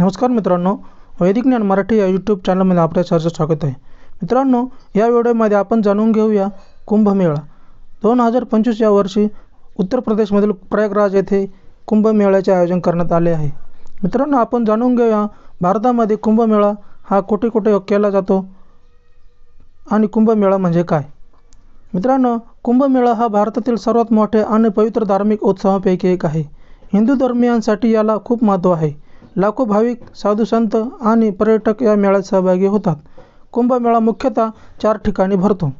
नमस्कार मित्रांनो वैदिक ज्ञान मराठी या यूट्यूब चॅनलमध्ये आपल्या सरचं स्वागत आहे. मित्रांनो या व्हिडिओमध्ये आपण जाणून घेऊया कुंभमेळा दोन हजार पंचवीस या वर्षी उत्तर प्रदेशमधील प्रयागराज येथे कुंभमेळ्याचे आयोजन करण्यात आले आहे. मित्रांनो आपण जाणून घेऊया भारतामध्ये कुंभमेळा हा कुठे कुठे केला जातो आणि कुंभमेळा म्हणजे काय? मित्रांनो कुंभमेळा हा भारतातील सर्वात मोठे आणि पवित्र धार्मिक उत्सवापैकी एक आहे. हिंदू धर्मियांसाठी याला खूप महत्त्व आहे. लाखो भाविक साधू संत आणि पर्यटक या मेळ्यात सहभागी होतात. कुंभमेळा मुख्यतः चार ठिकाणी भरतो.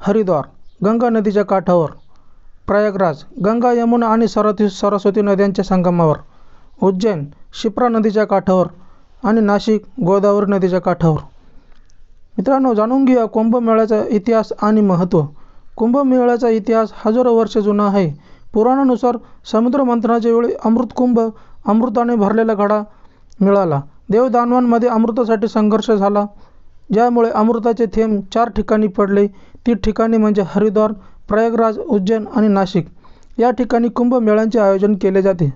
हरिद्वार गंगा नदीच्या काठावर प्रयागराज गंगा यमुना आणि सरस्वती सरस्वती नद्यांच्या संगमावर उज्जैन शिप्रा नदीच्या काठावर आणि नाशिक गोदावरी नदीच्या काठावर. मित्रांनो जाणून घेऊया कुंभमेळ्याचा इतिहास आणि महत्त्व. कुंभमेळ्याचा इतिहास हजारो वर्ष जुना आहे. पुराणानुसार समुद्र मंथनाच्या वेळी अमृतकुंभ अमृताने भरलेला घडा मिळाला. देवदानवांमध्ये अमृतासाठी संघर्ष झाला. ज्यामुळे अमृताचे थेंब चार ठिकाणी पडले. ती ठिकाणी म्हणजे हरिद्वार प्रयागराज उज्जैन आणि नाशिक. या ठिकाणी कुंभमेळ्यांचे आयोजन केले जाते.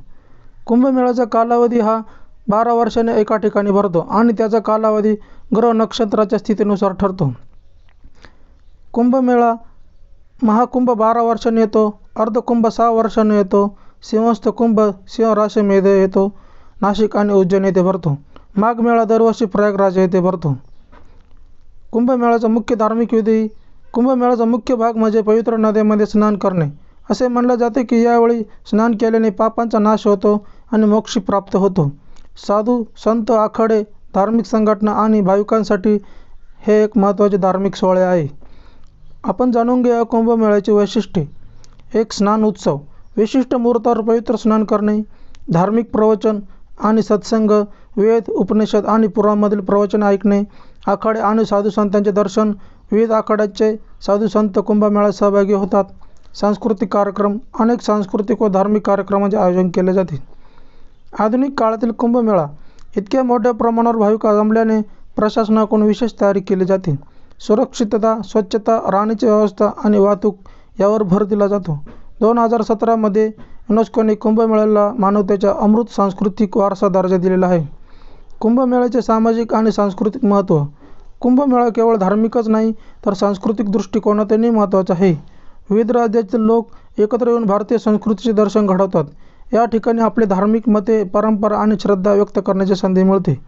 कुंभमेळ्याचा कालावधी हा बारा वर्षाने एका ठिकाणी भरतो आणि त्याचा कालावधी ग्रह नक्षत्राच्या स्थितीनुसार ठरतो. कुंभमेळा महाकुंभ बारा वर्षाने येतो अर्धकुंभ सहा वर्षाने येतो सिंहस्थ कुंभ सिंह राशीमध्ये येतो. नाशिक आणि उज्जैन येथे भरतो. माघ मेळा दरवर्षी प्रयागराज येथे भरतो. कुंभमेळ्याचा मुख्य धार्मिक विधी कुंभमेळ्याचा मुख्य भाग म्हणजे पवित्र नद्यांमध्ये स्नान करणे. असे म्हणले जाते की यावेळी स्नान केल्याने पापांचा नाश होतो आणि मोक्ष प्राप्त होतो. साधू संत आखाडे धार्मिक संघटना आणि भाविकांसाठी हे एक महत्त्वाचे धार्मिक सोहळे आहे. आपण जाणून घेऊया कुंभमेळ्याची वैशिष्ट्ये. एक स्नान उत्सव. विशिष्ट मुहूर्तावर पवित्र स्नान करणे धार्मिक प्रवचन आणि सत्संग वेद उपनिषद आणि पुराणमधील प्रवचन ऐकणे आखाडे आणि साधूसंतांचे दर्शन विविध आखाड्याचे साधूसंत कुंभमेळ्यात सहभागी होतात. सांस्कृतिक कार्यक्रम अनेक सांस्कृतिक व धार्मिक कार्यक्रमांचे आयोजन केले जाते. आधुनिक काळातील कुंभमेळा इतक्या मोठ्या प्रमाणावर भाविक जमल्याने प्रशासनाकडून विशेष तयारी केली जाते. सुरक्षितता स्वच्छता राहण्याची व्यवस्था आणि वाहतूक यावर भर दिला जातो. दोन हजार सतरामध्ये युनेस्कोने कुंभमेळ्याला मानवतेच्या अमृत सांस्कृतिक वारसा दर्जा दिलेला आहे. कुंभमेळ्याचे सामाजिक आणि सांस्कृतिक महत्त्व. कुंभमेळा केवळ धार्मिकच नाही तर सांस्कृतिक दृष्टिकोनातूनही महत्त्वाचा आहे. विविध राज्यातील लोक एकत्र येऊन भारतीय संस्कृतीचे दर्शन घडवतात. या ठिकाणी आपले धार्मिक मते परंपरा आणि श्रद्धा व्यक्त करण्याची संधी मिळते.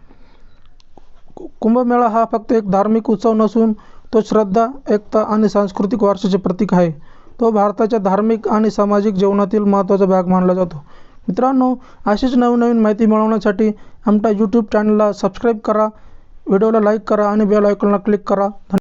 कुंभमेळा हा फक्त एक धार्मिक उत्सव नसून तो श्रद्धा एकता आणि सांस्कृतिक वारशाचे प्रतीक आहे. तो भारताच्या धार्मिक आणि सामाजिक जीवनातील महत्त्वाचा भाग मानला जातो. मित्रांनो अशीच नवनवीन माहिती मिळवण्यासाठी आमच्या यूट्यूब चॅनलला सबस्क्राईब करा व्हिडिओला लाईक करा आणि बेल आयकॉनला क्लिक करा.